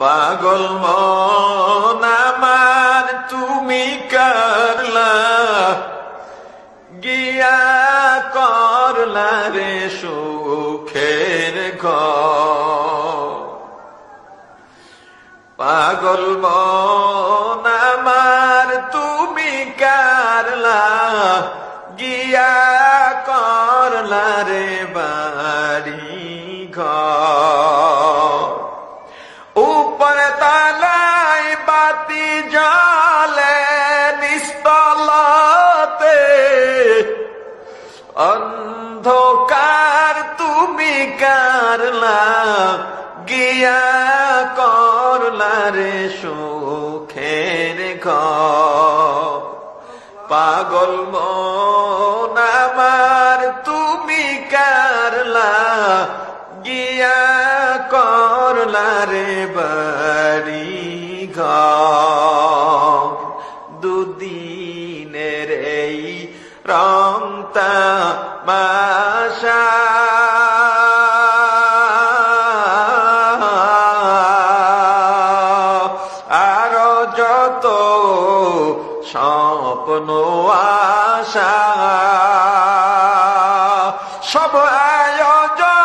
পাগল মন আমার, তুমি করলা। গিয়া করলা রে সুখের ঘর। পাগল মন আমার, তুমি কারলা। গিয়া করলা রে বাড়ি ঘর। তালাই বাতি জলে নিস্তলতে। অন্ধকার তুমি কারলা, গিয়া করলা রে সুখের ঘর। পাগল মন আমার, তুমি কারলা, গিয়া করলা রে বাড়ি কালীগঞ্জ দুদিনের এই রংতা মাসা যত স্বপ্ন আশা সব আয়োজন